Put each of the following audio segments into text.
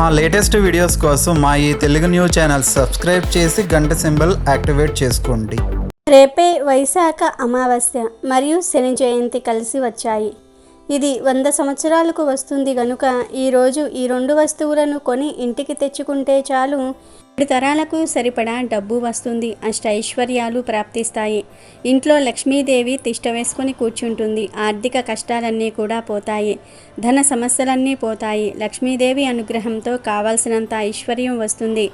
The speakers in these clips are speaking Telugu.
మా లేటెస్ట్ వీడియోస్ కోసం మా ఈ తెలుగు న్యూస్ ఛానల్ సబ్స్క్రైబ్ చేసి గంట సింబల్ యాక్టివేట్ చేసుకోండి. రేపే వైశాఖ అమావాస్య మరియు శని జయంతి కలిసి వచ్చాయి. ఇది వంద సంవత్సరాలకు వస్తుంది గనుక ఈరోజు ఈ రెండు వస్తువులను కొని ఇంటికి తెచ్చుకుంటే చాలు. తరాలకు సరిపడా డబ్బు వస్తుంది అష్ట ఐశ్వర్యాలు ప్రాప్తిస్తాయి. ఇంట్లో లక్ష్మీదేవి తిష్ట వేసుకొని కూర్చుంటుంది. ఆర్థిక కష్టాలన్నీ కూడా పోతాయి. ధన సమస్యలన్నీ పోతాయి. లక్ష్మీదేవి అనుగ్రహంతో కావాల్సినంత ఐశ్వర్యం వస్తుంది.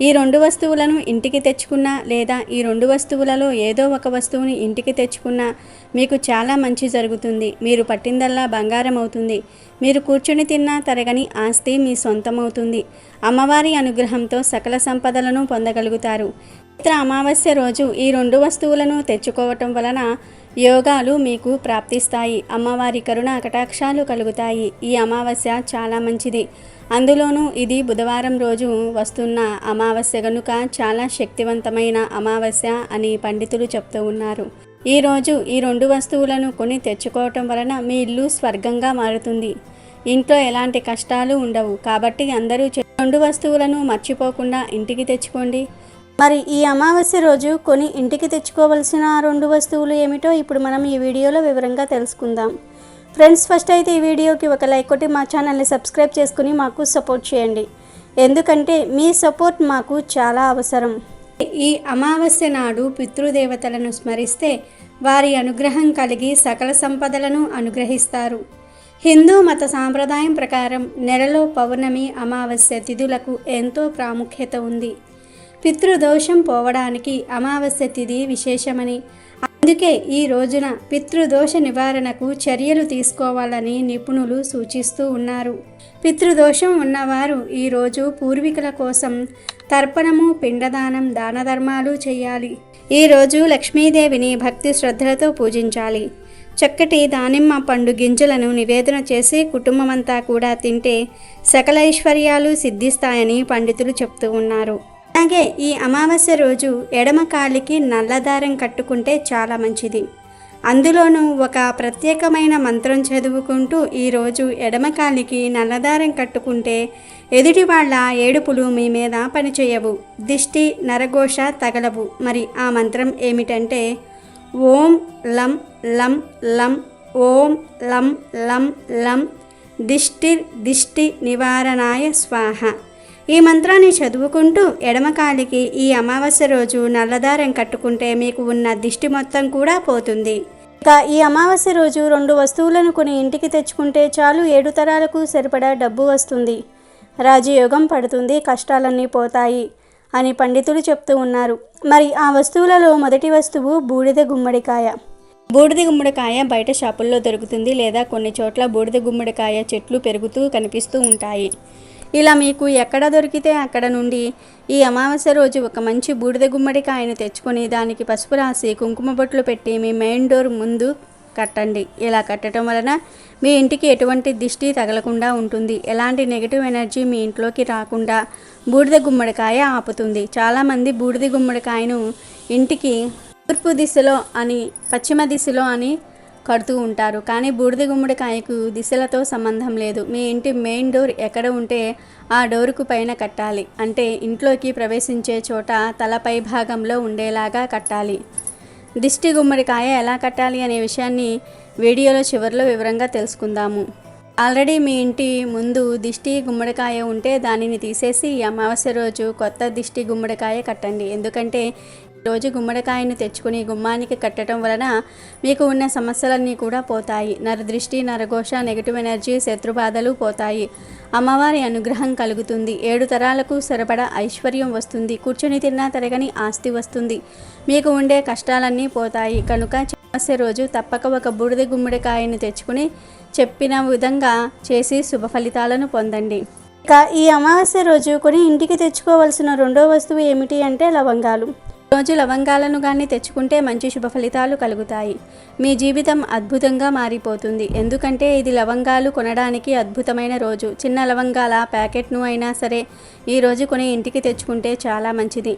ఈ రెండు వస్తువులను ఇంటికి తెచ్చుకున్నా లేదా ఈ రెండు వస్తువులలో ఏదో ఒక వస్తువుని ఇంటికి తెచ్చుకున్నా మీకు చాలా మంచి జరుగుతుంది. మీరు పట్టిందల్లా బంగారం అవుతుంది. మీరు కూర్చుని తిన్నా తరగని ఆస్తి మీ సొంతమవుతుంది. అమ్మవారి అనుగ్రహంతో సకల సంపదలను పొందగలుగుతారు. చిత్ర అమావాస్య రోజు ఈ రెండు వస్తువులను తెచ్చుకోవటం వలన యోగాలు మీకు ప్రాప్తిస్తాయి. అమ్మవారి కరుణ కటాక్షాలు కలుగుతాయి. ఈ అమావాస్య చాలా మంచిది. అందులోనూ ఇది బుధవారం రోజు వస్తున్న అమావాస్య గనుక చాలా శక్తివంతమైన అమావాస్య అని పండితులు చెప్తూ ఉన్నారు. ఈ రోజు ఈ రెండు వస్తువులను కొని తెచ్చుకోవటం వలన మీ ఇల్లు స్వర్గంగా మారుతుంది. ఇంట్లో ఎలాంటి కష్టాలు ఉండవు. కాబట్టి అందరూ రెండు వస్తువులను మర్చిపోకుండా ఇంటికి తెచ్చుకోండి. మరి ఈ అమావాస్య రోజు కొని ఇంటికి తెచ్చుకోవలసిన రెండు వస్తువులు ఏమిటో ఇప్పుడు మనం ఈ వీడియోలో వివరంగా తెలుసుకుందాం. ఫ్రెండ్స్ ఫస్ట్ అయితే ఈ వీడియోకి ఒక లైక్ కొట్టి మా ఛానల్ని సబ్స్క్రైబ్ చేసుకుని మాకు సపోర్ట్ చేయండి. ఎందుకంటే మీ సపోర్ట్ మాకు చాలా అవసరం. ఈ అమావాస్య నాడు పితృదేవతలను స్మరిస్తే వారి అనుగ్రహం కలిగి సకల సంపదలను అనుగ్రహిస్తారు. హిందూ మత సాంప్రదాయం ప్రకారం నెలలో పౌర్ణమి అమావాస్య తిథులకు ఎంతో ప్రాముఖ్యత ఉంది. పితృదోషం పోవడానికి అమావాస్య తిథి విశేషమని అందుకే ఈ రోజున పితృదోష నివారణకు చర్యలు తీసుకోవాలని నిపుణులు సూచిస్తూ ఉన్నారు. పితృదోషం ఉన్నవారు ఈరోజు పూర్వీకుల కోసం తర్పణము పిండదానం దాన ధర్మాలు చేయాలి ఈరోజు లక్ష్మీదేవిని భక్తి శ్రద్ధలతో పూజించాలి. చక్కటి దానిమ్మ పండు గింజలను నివేదన చేసి కుటుంబమంతా కూడా తింటే సకలైశ్వర్యాలు సిద్ధిస్తాయని పండితులు చెప్తూ ఉన్నారు. అలాగే ఈ అమావాస్య రోజు ఎడమ కాలికి నల్లదారం కట్టుకుంటే చాలా మంచిది. అందులోనూ ఒక ప్రత్యేకమైన మంత్రం చదువుకుంటూ ఈరోజు ఎడమ కాలికి నల్లదారం కట్టుకుంటే ఎదుటి వాళ్ళ ఏడుపులు మీ మీద పనిచేయవు. దిష్టి నరఘోష తగలవు. మరి ఆ మంత్రం ఏమిటంటే ఓం లం లం లం ఓం లం లం లం దిష్టిర్ దిష్టి నివారణాయ స్వాహ. ఈ మంత్రాన్ని చదువుకుంటూ ఎడమకాలికి ఈ అమావాస్య రోజు నల్లదారం కట్టుకుంటే మీకు ఉన్న దిష్టి మొత్తం కూడా పోతుంది. ఇక ఈ అమావాస్య రోజు రెండు వస్తువులను కొని ఇంటికి తెచ్చుకుంటే చాలు ఏడు తరాలకు సరిపడా డబ్బు వస్తుంది. రాజయోగం పడుతుంది కష్టాలన్నీ పోతాయి అని పండితులు చెప్తూ ఉన్నారు. మరి ఆ వస్తువులలో మొదటి వస్తువు బూడిద గుమ్మడికాయ. బూడిద గుమ్మడికాయ బయట షాపుల్లో దొరుకుతుంది లేదా కొన్ని చోట్ల బూడిద గుమ్మడికాయ చెట్లు పెరుగుతూ కనిపిస్తూ ఉంటాయి. ఇలా మీకు ఎక్కడ దొరికితే అక్కడ నుండి ఈ అమావాస్య రోజు ఒక మంచి బూడిద గుమ్మడికాయను తెచ్చుకొని దానికి పసుపు రాసి కుంకుమ బొట్లు పెట్టి మీ మెయిన్ డోర్ ముందు కట్టండి. ఇలా కట్టడం వలన మీ ఇంటికి ఎటువంటి దిష్టి తగలకుండా ఉంటుంది. ఎలాంటి నెగిటివ్ ఎనర్జీ మీ ఇంట్లోకి రాకుండా బూడిద గుమ్మడికాయ ఆపుతుంది. చాలామంది బూడిద గుమ్మడికాయను ఇంటికి తూర్పు దిశలో అని పశ్చిమ దిశలో అని కడుతూ ఉంటారు. కానీ బూడిద గుమ్మడికాయకు దిశలతో సంబంధం లేదు. మీ ఇంటి మెయిన్ డోర్ ఎక్కడ ఉంటే ఆ డోరుకు పైన కట్టాలి. అంటే ఇంట్లోకి ప్రవేశించే చోట తలపై భాగంలో ఉండేలాగా కట్టాలి. దిష్టి గుమ్మడికాయ ఎలా కట్టాలి అనే విషయాన్ని వీడియోలో చివరిలో వివరంగా తెలుసుకుందాము. ఆల్రెడీ మీ ఇంటి ముందు దిష్టి గుమ్మడికాయ ఉంటే దానిని తీసేసి అమావాస్య రోజు కొత్త దిష్టి గుమ్మడికాయ కట్టండి. ఎందుకంటే రోజు గుమ్మడికాయను తెచ్చుకుని గుమ్మానికి కట్టడం వలన మీకు ఉన్న సమస్యలన్నీ కూడా పోతాయి. నరదృష్టి నరఘోష నెగిటివ్ ఎనర్జీ శత్రుబాధలు పోతాయి. అమ్మవారి అనుగ్రహం కలుగుతుంది. ఏడు తరాలకు సరిపడా ఐశ్వర్యం వస్తుంది. కూర్చొని తిన్నా తరగని ఆస్తి వస్తుంది. మీకు ఉండే కష్టాలన్నీ పోతాయి. కనుక అమావాస్య రోజు తప్పక ఒక బూడిద గుమ్మడికాయను తెచ్చుకుని చెప్పిన విధంగా చేసి శుభ ఫలితాలను పొందండి. ఇక ఈ అమావాస్య రోజు కొని ఇంటికి తెచ్చుకోవాల్సిన రెండో వస్తువు ఏమిటి అంటే లవంగాలు. రోజు లవంగాలను కానీ తెచ్చుకుంటే మంచి శుభ ఫలితాలు కలుగుతాయి. మీ జీవితం అద్భుతంగా మారిపోతుంది. ఎందుకంటే ఇది లవంగాలు కొనడానికి అద్భుతమైన రోజు. చిన్న లవంగాల ప్యాకెట్ను అయినా సరే ఈరోజు కొని ఇంటికి తెచ్చుకుంటే చాలా మంచిది.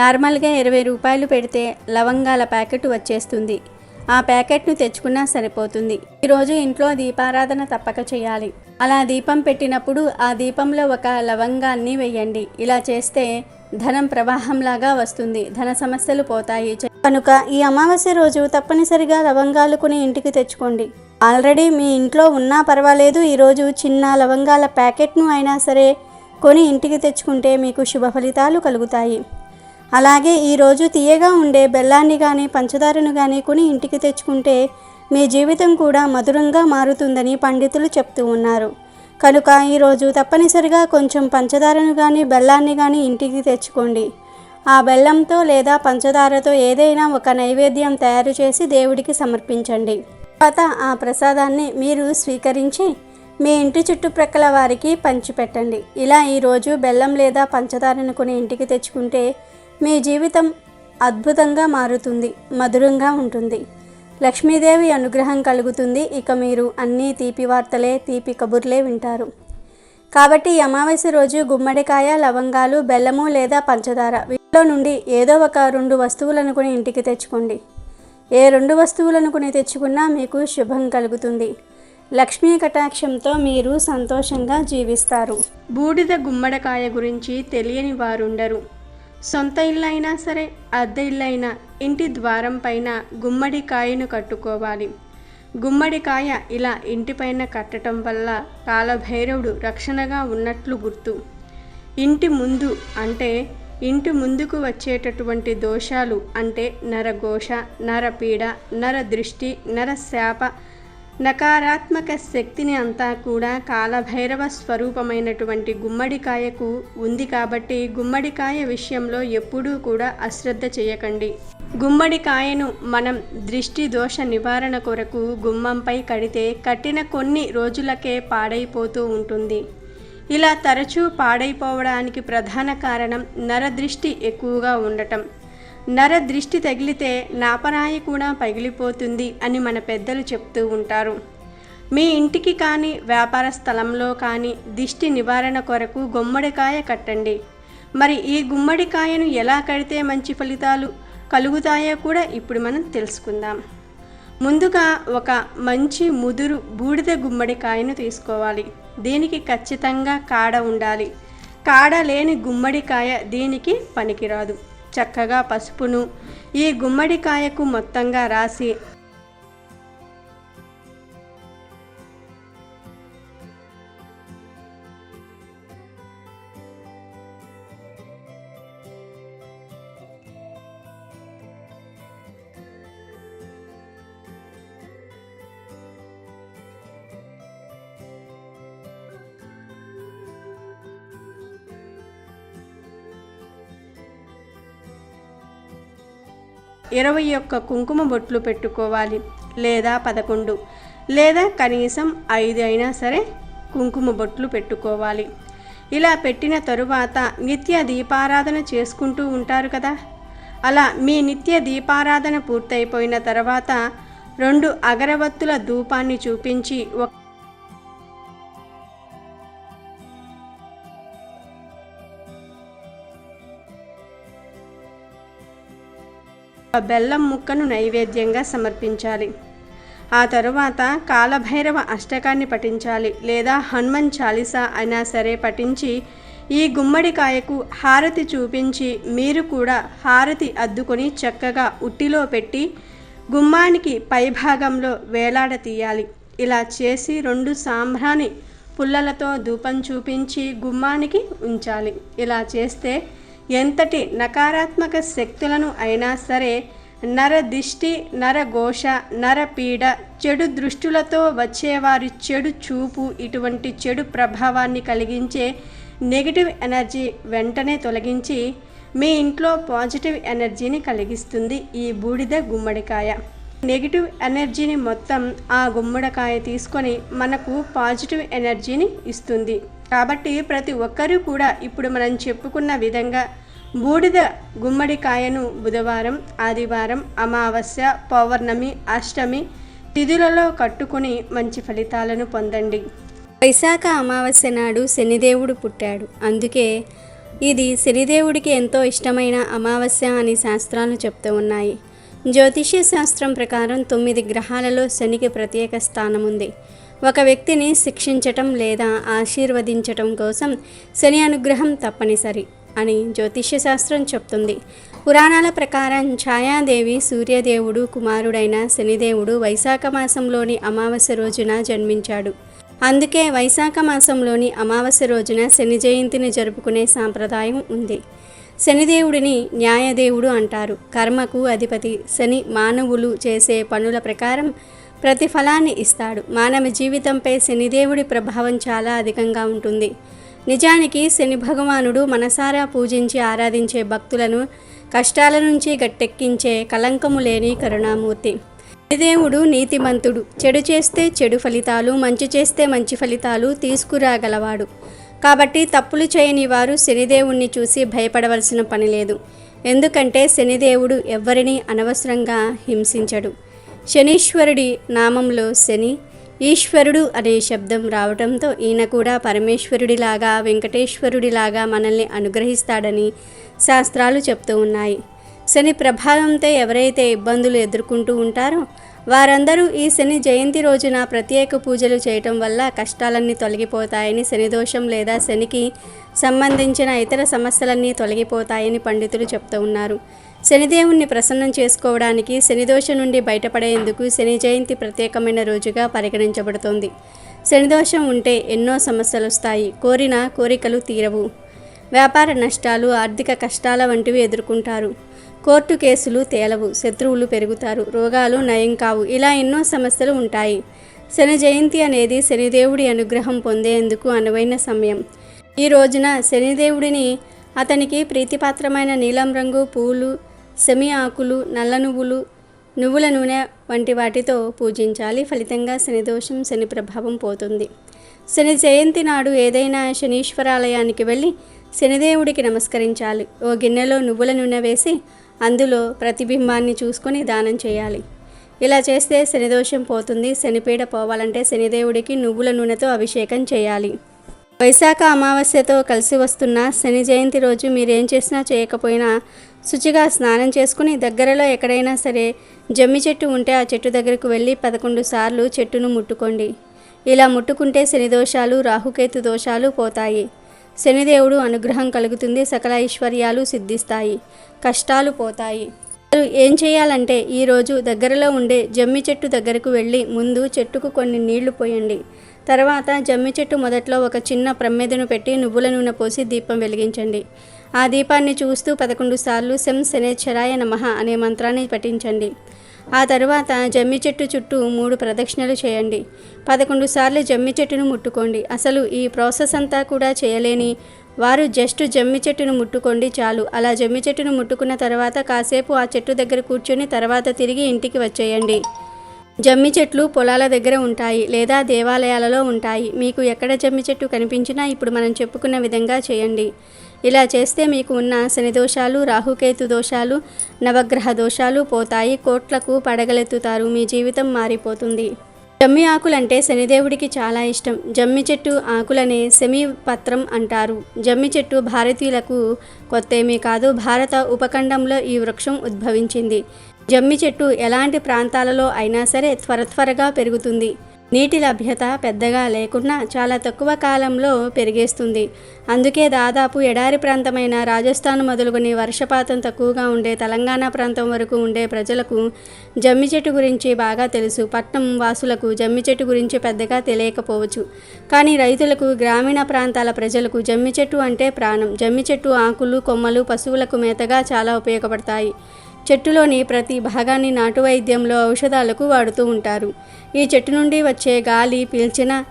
నార్మల్గా ఇరవై రూపాయలు పెడితే లవంగాల ప్యాకెట్ వచ్చేస్తుంది. ఆ ప్యాకెట్ను తెచ్చుకున్నా సరిపోతుంది. ఈరోజు ఇంట్లో దీపారాధన తప్పక చేయాలి. అలా దీపం పెట్టినప్పుడు ఆ దీపంలో ఒక లవంగాన్ని వేయండి. ఇలా చేస్తే ధనం ప్రవాహంలాగా వస్తుంది. ధన సమస్యలు పోతాయి. కనుక ఈ అమావాస్య రోజు తప్పనిసరిగా లవంగాలు కొని ఇంటికి తెచ్చుకోండి. ఆల్రెడీ మీ ఇంట్లో ఉన్నా పర్వాలేదు ఈరోజు చిన్న లవంగాల ప్యాకెట్ను అయినా సరే కొని ఇంటికి తెచ్చుకుంటే మీకు శుభ ఫలితాలు కలుగుతాయి. అలాగే ఈరోజు తీయగా ఉండే బెల్లాన్ని కానీ పంచదారను కానీ కొని ఇంటికి తెచ్చుకుంటే మీ జీవితం కూడా మధురంగా మారుతుందని పండితులు చెప్తూ ఉన్నారు. కనుక ఈరోజు తప్పనిసరిగా కొంచెం పంచదారను కానీ బెల్లాన్ని కానీ ఇంటికి తెచ్చుకోండి. ఆ బెల్లంతో లేదా పంచదారతో ఏదైనా ఒక నైవేద్యం తయారు చేసి దేవుడికి సమర్పించండి. తర్వాత ఆ ప్రసాదాన్ని మీరు స్వీకరించి మీ ఇంటి చుట్టుప్రక్కల వారికి పంచిపెట్టండి. ఇలా ఈరోజు బెల్లం లేదా పంచదారను కొని ఇంటికి తెచ్చుకుంటే మీ జీవితం అద్భుతంగా మారుతుంది మధురంగా ఉంటుంది. లక్ష్మీదేవి అనుగ్రహం కలుగుతుంది. ఇక మీరు అన్నీ తీపి వార్తలే తీపి కబుర్లే వింటారు. కాబట్టి అమావాస్య రోజు గుమ్మడికాయ లవంగాలు బెల్లము లేదా పంచదార. వీటిలో నుండి ఏదో ఒక రెండు వస్తువులను కొని ఇంటికి తెచ్చుకోండి. ఏ రెండు వస్తువులను కొని తెచ్చుకున్నా మీకు శుభం కలుగుతుంది. లక్ష్మీ కటాక్షంతో మీరు సంతోషంగా జీవిస్తారు. బూడిద గుమ్మడికాయ గురించి తెలియని వారుండరు. సొంత ఇల్లు అయినా సరే అద్దె ఇల్లు అయినా ఇంటి ద్వారం పైన గుమ్మడికాయను కట్టుకోవాలి. గుమ్మడికాయ ఇలా ఇంటిపైన కట్టడం వల్ల కాలభైరవుడు రక్షణగా ఉన్నట్లు గుర్తు. ఇంటి ముందు అంటే ఇంటి ముందుకు వచ్చేటటువంటి దోషాలు అంటే నరఘోష నరపీడ నర దృష్టి నరశాప నకారాత్మక శక్తిని అంతా కూడా కాలభైరవ స్వరూపమైనటువంటి గుమ్మడికాయకు ఉంది కాబట్టి గుమ్మడికాయ విషయంలో ఎప్పుడూ కూడా అశ్రద్ధ చేయకండి. గుమ్మడికాయను మనం దృష్టి దోష నివారణ కొరకు గుమ్మంపై కడితే కట్టిన కొన్ని రోజులకే పాడైపోతూ ఉంటుంది. ఇలా తరచూ పాడైపోవడానికి ప్రధాన కారణం నరదృష్టి ఎక్కువగా ఉండటం. నర దృష్టి తగిలితే నాపరాయి కూడా పగిలిపోతుంది అని మన పెద్దలు చెప్తూ ఉంటారు. మీ ఇంటికి కానీ వ్యాపార స్థలంలో కానీ దిష్టి నివారణ కొరకు గుమ్మడికాయ కట్టండి. మరి ఈ గుమ్మడికాయను ఎలా కడితే మంచి ఫలితాలు కలుగుతాయో కూడా ఇప్పుడు మనం తెలుసుకుందాం. ముందుగా ఒక మంచి ముదురు బూడిద గుమ్మడికాయను తీసుకోవాలి. దీనికి ఖచ్చితంగా కాడ ఉండాలి. కాడ లేని గుమ్మడికాయ దీనికి పనికిరాదు. చక్కగా పసుపును ఈ గుమ్మడికాయకు మొత్తంగా రాసి ఇరవై ఒక్క కుంకుమ బొట్లు పెట్టుకోవాలి లేదా పదకొండు లేదా కనీసం ఐదు అయినా సరే కుంకుమ బొట్లు పెట్టుకోవాలి. ఇలా పెట్టిన తరువాత నిత్య దీపారాధన చేసుకుంటూ ఉంటారు కదా? అలా మీ నిత్య దీపారాధన పూర్తయిపోయిన తర్వాత రెండు అగరవత్తుల ధూపాన్ని చూపించి ఒక బెల్లం ముక్కను నైవేద్యంగా సమర్పించాలి. ఆ తరువాత కాలభైరవ అష్టకాన్ని పఠించాలి లేదా హనుమన్ చాలీసా అయినా సరే పఠించి ఈ గుమ్మడికాయకు హారతి చూపించి మీరు కూడా హారతి అద్దుకొని చక్కగా ఉట్టిలో పెట్టి గుమ్మానికి పైభాగంలో వేలాడ తీయాలి. ఇలా చేసి రెండు సాంబ్రాణి పుల్లలతో ధూపం చూపించి గుమ్మానికి ఉంచాలి. ఇలా చేస్తే ఎంతటి నకారాత్మక శక్తులను అయినా సరే నర దిష్టి నరఘోష నరపీడ చెడు దృష్టులతో వచ్చేవారి చెడు చూపు ఇటువంటి చెడు ప్రభావాన్ని కలిగించే నెగిటివ్ ఎనర్జీ వెంటనే తొలగించి మీ ఇంట్లో పాజిటివ్ ఎనర్జీని కలిగిస్తుంది ఈ బూడిద గుమ్మడికాయ. నెగిటివ్ ఎనర్జీని మొత్తం ఆ గుమ్మడికాయ తీసుకొని మనకు పాజిటివ్ ఎనర్జీని ఇస్తుంది. కాబట్టి ప్రతి ఒక్కరూ కూడా ఇప్పుడు మనం చెప్పుకున్న విధంగా బూడిద గుమ్మడికాయను బుధవారం ఆదివారం అమావాస్య పౌర్ణమి అష్టమి తిథులలో కట్టుకుని మంచి ఫలితాలను పొందండి. వైశాఖ అమావాస్య నాడు శనిదేవుడు పుట్టాడు. అందుకే ఇది శనిదేవుడికి ఎంతో ఇష్టమైన అమావాస్య అని శాస్త్రాలు చెప్తూ ఉన్నాయి. జ్యోతిష్య శాస్త్రం ప్రకారం తొమ్మిది గ్రహాలలో శనికి ప్రత్యేక స్థానం ఉంది ఒక వ్యక్తిని శిక్షించటం లేదా ఆశీర్వదించటం కోసం శని అనుగ్రహం తప్పనిసరి అని జ్యోతిష్య శాస్త్రం చెప్తుంది. పురాణాల ప్రకారం ఛాయాదేవి సూర్యదేవుడు కుమారుడైన శనిదేవుడు వైశాఖ మాసంలోని అమావాస్య రోజున జన్మించాడు. అందుకే వైశాఖ మాసంలోని అమావాస్య రోజున శని జయంతిని జరుపుకునే సాంప్రదాయం ఉంది. శనిదేవుడిని న్యాయదేవుడు అంటారు. కర్మకు అధిపతి శని మానవులు చేసే పనుల ప్రకారం ప్రతిఫలాన్ని ఇస్తాడు. మానవ జీవితంపై శనిదేవుడి ప్రభావం చాలా అధికంగా ఉంటుంది. నిజానికి శని భగవానుడు మనసారా పూజించి ఆరాధించే భక్తులను కష్టాల నుంచి గట్టెక్కించే కలంకము లేని కరుణామూర్తి. శనిదేవుడు నీతిమంతుడు. చెడు చేస్తే చెడు ఫలితాలు మంచి చేస్తే మంచి ఫలితాలు తీసుకురాగలవాడు. కాబట్టి తప్పులు చేయని వారు శనిదేవుణ్ణి చూసి భయపడవలసిన పని లేదు. ఎందుకంటే శనిదేవుడు ఎవ్వరినీ అనవసరంగా హింసించడు. శనీశ్వరుడి నామంలో శని ఈశ్వరుడు అనే శబ్దం రావడంతో ఈయన కూడా పరమేశ్వరుడిలాగా వెంకటేశ్వరుడిలాగా మనల్ని అనుగ్రహిస్తాడని శాస్త్రాలు చెప్తూ ఉన్నాయి. శని ప్రభావంతో ఎవరైతే ఇబ్బందులు ఎదుర్కొంటూ ఉంటారో వారందరూ ఈ శని జయంతి రోజున ప్రత్యేక పూజలు చేయటం వల్ల కష్టాలన్నీ తొలగిపోతాయని శనిదోషం లేదా శనికి సంబంధించిన ఇతర సమస్యలన్నీ తొలగిపోతాయని పండితులు చెప్తూ ఉన్నారు. శనిదేవుణ్ణి ప్రసన్నం చేసుకోవడానికి శనిదోషం నుండి బయటపడేందుకు శని జయంతి ప్రత్యేకమైన రోజుగా పరిగణించబడుతోంది. శనిదోషం ఉంటే ఎన్నో సమస్యలు వస్తాయి కోరిన కోరికలు తీరవు. వ్యాపార నష్టాలు ఆర్థిక కష్టాల వంటివి ఎదుర్కొంటారు. కోర్టు కేసులు తేలవు శత్రువులు పెరుగుతారు రోగాలు నయం కావు ఇలా ఎన్నో సమస్యలు ఉంటాయి. శని జయంతి అనేది శనిదేవుడి అనుగ్రహం పొందేందుకు అనువైన సమయం. ఈ రోజున శనిదేవుడిని అతనికి ప్రీతిపాత్రమైన నీలం రంగు పూలు సెమి ఆకులు నల్ల నువ్వులు నువ్వుల నూనె వంటి వాటితో పూజించాలి. ఫలితంగా శనిదోషం శని ప్రభావం పోతుంది. శని జయంతి నాడు ఏదైనా శనీశ్వరాలయానికి వెళ్ళి శనిదేవుడికి నమస్కరించాలి. ఓ గిన్నెలో నువ్వుల నూనె వేసి అందులో ప్రతిబింబాన్ని చూసుకొని దానం చేయాలి. ఇలా చేస్తే శనిదోషం పోతుంది శనిపీడ పోవాలంటే శనిదేవుడికి నువ్వుల నూనెతో అభిషేకం చేయాలి. వైశాఖ అమావాస్యతో కలిసి వస్తున్న శని జయంతి రోజు మీరేం చేసినా చేయకపోయినా శుచిగా స్నానం చేసుకుని దగ్గరలో ఎక్కడైనా సరే జమ్మి చెట్టు ఉంటే ఆ చెట్టు దగ్గరకు వెళ్ళి పదకొండు సార్లు చెట్టును ముట్టుకోండి. ఇలా ముట్టుకుంటే శని దోషాలు రాహుకేతు దోషాలు పోతాయి. శనిదేవుడు అనుగ్రహం కలుగుతుంది సకల ఐశ్వర్యాలు సిద్ధిస్తాయి కష్టాలు పోతాయి. అసలు ఏం చేయాలంటే ఈరోజు దగ్గరలో ఉండే జమ్మి చెట్టు దగ్గరకు వెళ్ళి ముందు చెట్టుకు కొన్ని నీళ్ళు పోయండి. తర్వాత జమ్మి చెట్టు మొదట్లో ఒక చిన్న ప్రమ్మెదను పెట్టి నువ్వుల నూనె పోసి దీపం వెలిగించండి. ఆ దీపాన్ని చూస్తూ పదకొండు సార్లు శం శనేశ్వరాయ నమః అనే మంత్రాన్ని పఠించండి. ఆ తరువాత జమ్మి చెట్టు చుట్టూ మూడు ప్రదక్షిణలు చేయండి. పదకొండు సార్లు జమ్మి చెట్టును ముట్టుకోండి. అసలు ఈ ప్రాసెస్ అంతా కూడా చేయలేని వారు జస్ట్ జమ్మి చెట్టును ముట్టుకోండి చాలు. అలా జమ్మి చెట్టును ముట్టుకున్న తర్వాత కాసేపు ఆ చెట్టు దగ్గర కూర్చొని తర్వాత తిరిగి ఇంటికి వచ్చేయండి. జమ్మి చెట్లు పొలాల దగ్గర ఉంటాయి లేదా దేవాలయాలలో ఉంటాయి. మీకు ఎక్కడ జమ్మి చెట్టు కనిపించినా ఇప్పుడు మనం చెప్పుకున్న విధంగా చేయండి. ఇలా చేస్తే మీకు ఉన్న శని దోషాలు రాహుకేతు దోషాలు నవగ్రహ దోషాలు పోతాయి. కోట్లకు పడగలెత్తుతారు. మీ జీవితం మారిపోతుంది. జమ్మి ఆకులంటే శనిదేవుడికి చాలా ఇష్టం. జమ్మి చెట్టు ఆకులనే సెమి పత్రం అంటారు. జమ్మి చెట్టు భారతీయులకు కొత్తేమీ కాదు. భారత ఉపఖండంలో ఈ వృక్షం ఉద్భవించింది. జమ్మి చెట్టు ఎలాంటి ప్రాంతాలలో అయినా సరే త్వర త్వరగా పెరుగుతుంది. నీటి లభ్యత పెద్దగా లేకున్నా చాలా తక్కువ కాలంలో పెరిగేస్తుంది. అందుకే దాదాపు ఎడారి ప్రాంతమైన రాజస్థాన్ మొదలుకొని వర్షపాతం తక్కువగా ఉండే తెలంగాణ ప్రాంతం వరకు ఉండే ప్రజలకు జమ్మి చెట్టు గురించి బాగా తెలుసు. పట్నం వాసులకు జమ్మి చెట్టు గురించి పెద్దగా తెలియకపోవచ్చు. కానీ రైతులకు గ్రామీణ ప్రాంతాల ప్రజలకు జమ్మి చెట్టు అంటే ప్రాణం. జమ్మి చెట్టు ఆకులు కొమ్మలు పశువులకు మేతగా చాలా ఉపయోగపడతాయి. చెట్టులోని ప్రతి భాగాన్ని నాటు వైద్యంలో ఔషధాలకు వాడుతూ ఉంటారు. ఈ చెట్టు నుండి వచ్చే గాలి పీల్చిన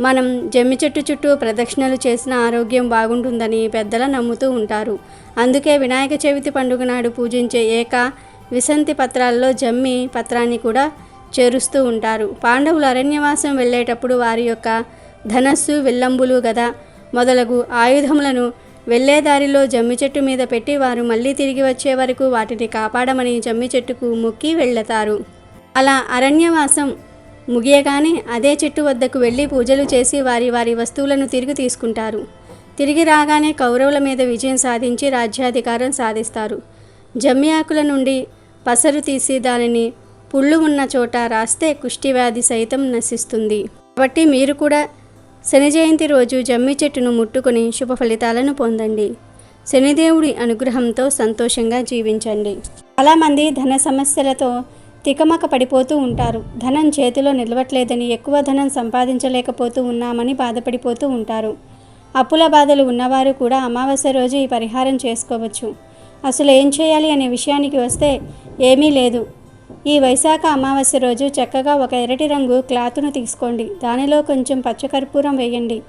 మనం జమ్మి చెట్టు చుట్టూ ప్రదక్షిణలు చేసిన ఆరోగ్యం బాగుంటుందని పెద్దల నమ్ముతూ ఉంటారు. అందుకే వినాయక చవితి పండుగ నాడు పూజించే ఏక విసంతి పత్రాల్లో జమ్మి పత్రాన్ని కూడా చేరుస్తూ ఉంటారు. పాండవులు అరణ్యవాసం వెళ్ళేటప్పుడు వారి యొక్క ధనస్సు విల్లంబులు గద మొదలగు ఆయుధములను వెళ్ళే దారిలో జమ్మి చెట్టు మీద పెట్టి వారు మళ్ళీ తిరిగి వచ్చే వరకు వాటిని కాపాడమని జమ్మి చెట్టుకు మొక్కి వెళ్ళతారు అలా అరణ్యవాసం ముగియగానే అదే చెట్టు వద్దకు వెళ్ళి పూజలు చేసి వారి వారి వస్తువులను తిరిగి తీసుకుంటారు. తిరిగి రాగానే కౌరవుల మీద విజయం సాధించి రాజ్యాధికారం సాధిస్తారు. జమ్మి ఆకుల నుండి పసరు తీసి దానిని పుళ్ళు ఉన్న చోట రాస్తే కుష్టివ్యాధి సైతం నశిస్తుంది. కాబట్టి మీరు కూడా శని జయంతి రోజు జమ్మి చెట్టును ముట్టుకొని శుభ ఫలితాలను పొందండి. శనిదేవుడి అనుగ్రహంతో సంతోషంగా జీవించండి. చాలామంది ధన సమస్యలతో తికమక పడిపోతూ ఉంటారు. ధనం చేతిలో నిలవట్లేదని ఎక్కువ ధనం సంపాదించలేకపోతూ ఉన్నామని బాధపడిపోతూ ఉంటారు. అప్పుల బాధలు ఉన్నవారు కూడా అమావాస్య రోజు ఈ పరిహారం చేసుకోవచ్చు. అసలు ఏం చేయాలి అనే విషయానికి వస్తే ఏమీ లేదు. ఈ వైశాఖ అమావాస్య రోజు చక్కగా ఒక ఎరటి రంగు క్లాత్ను తీసుకోండి. దానిలో కొంచెం పచ్చకర్పూరం వేయండి.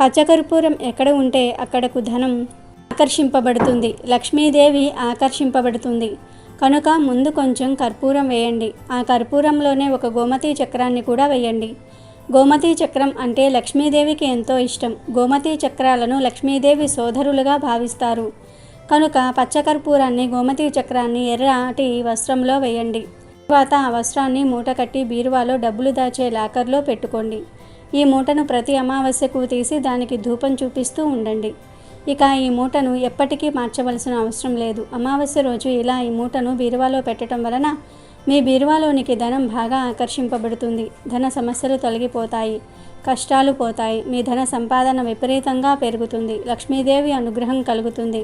పచ్చకర్పూరం ఎక్కడ ఉంటే అక్కడకు ధనం ఆకర్షింపబడుతుంది. లక్ష్మీదేవి ఆకర్షింపబడుతుంది. కనుక ముందు కొంచెం కర్పూరం వేయండి. ఆ కర్పూరంలోనే ఒక గోమతి చక్రాన్ని కూడా వేయండి. గోమతి చక్రం అంటే లక్ష్మీదేవికి ఎంతో ఇష్టం. గోమతి చక్రాలను లక్ష్మీదేవి సోదరులుగా భావిస్తారు. కనుక పచ్చకర్పూరాన్ని గోమతి చక్రాన్ని ఎర్రటి వస్త్రంలో వేయండి. తర్వాత ఆ వస్త్రాన్ని మూట కట్టి బీరువాలో డబ్బులు దాచే లాకర్లో పెట్టుకోండి. ఈ మూటను ప్రతి అమావాస్యకు తీసి దానికి ధూపం చూపిస్తూ ఉండండి. ఇక ఈ మూటను ఎప్పటికీ మార్చవలసిన అవసరం లేదు. అమావాస్య రోజు ఇలా ఈ మూటను బీరువాలో పెట్టడం వలన మీ బీరువాలోనికి ధనం బాగా ఆకర్షింపబడుతుంది. ధన సమస్యలు తొలగిపోతాయి. కష్టాలు పోతాయి. మీ ధన సంపాదన విపరీతంగా పెరుగుతుంది. లక్ష్మీదేవి అనుగ్రహం కలుగుతుంది.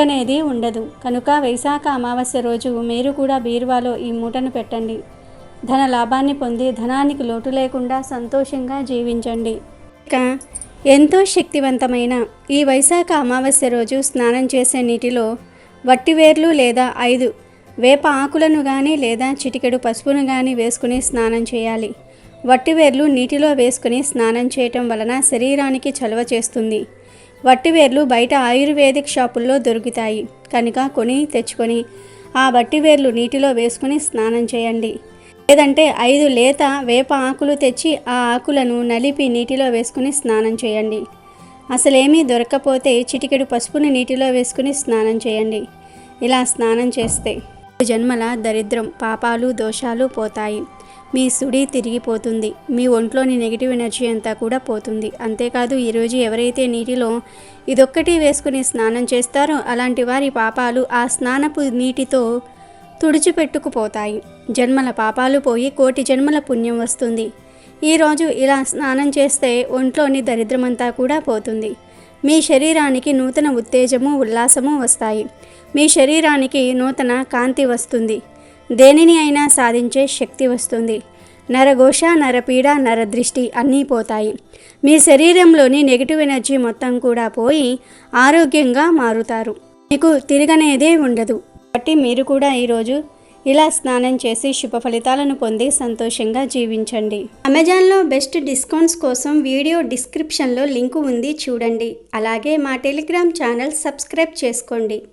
అనేది ఉండదు. కనుక వైశాఖ అమావాస్య రోజు మీరు కూడా బీరువాలో ఈ మూటను పెట్టండి. ధన లాభాన్ని పొంది ధనానికి లోటు లేకుండా సంతోషంగా జీవించండి. ఇక ఎంతో శక్తివంతమైన ఈ వైశాఖ అమావాస్య రోజు స్నానం చేసే నీటిలో వట్టివేర్లు లేదా ఐదు వేప ఆకులను కానీ లేదా చిటికెడు పసుపును కానీ వేసుకుని స్నానం చేయాలి. వట్టివేర్లు నీటిలో వేసుకుని స్నానం చేయటం వలన శరీరానికి చలవ చేస్తుంది. వట్టివేర్లు బయట ఆయుర్వేదిక్ షాపుల్లో దొరుకుతాయి. కనుక కొని తెచ్చుకొని ఆ వట్టివేర్లు నీటిలో వేసుకుని స్నానం చేయండి. లేదంటే ఐదు లేత వేప ఆకులు తెచ్చి ఆ ఆకులను నలిపి నీటిలో వేసుకుని స్నానం చేయండి. అసలేమీ దొరకకపోతే చిటికెడు పసుపుని నీటిలో వేసుకుని స్నానం చేయండి. ఇలా స్నానం చేస్తే జన్మల దరిద్రం పాపాలు దోషాలు పోతాయి. మీ సుడి తిరిగిపోతుంది. మీ ఒంట్లోని నెగిటివ్ ఎనర్జీ అంతా కూడా పోతుంది. అంతేకాదు ఈరోజు ఎవరైతే నీటిలో ఇదొక్కటి వేసుకుని స్నానం చేస్తారో అలాంటి వారి పాపాలు ఆ స్నానపు నీటితో తుడిచిపెట్టుకుపోతాయి. జన్మల పాపాలు పోయి కోటి జన్మల పుణ్యం వస్తుంది. ఈరోజు ఇలా స్నానం చేస్తే ఒంట్లోని దరిద్రమంతా కూడా పోతుంది. మీ శరీరానికి నూతన ఉత్తేజము ఉల్లాసము వస్తాయి. మీ శరీరానికి నూతన కాంతి వస్తుంది. దేనిని అయినా సాధించే శక్తి వస్తుంది. నరఘోష నరపీడ నరదృష్టి అన్నీ పోతాయి. మీ శరీరంలోని నెగిటివ్ ఎనర్జీ మొత్తం కూడా పోయి ఆరోగ్యంగా మారుతారు. మీకు తిరగనేదే ఉండదు. కాబట్టి మీరు కూడా ఈరోజు ఇలా స్నానం చేసి శుభ ఫలితాలను పొంది సంతోషంగా జీవించండి. అమెజాన్లో బెస్ట్ డిస్కౌంట్స్ కోసం వీడియో డిస్క్రిప్షన్లో లింకు ఉంది చూడండి. అలాగే మా టెలిగ్రామ్ ఛానల్ సబ్స్క్రైబ్ చేసుకోండి.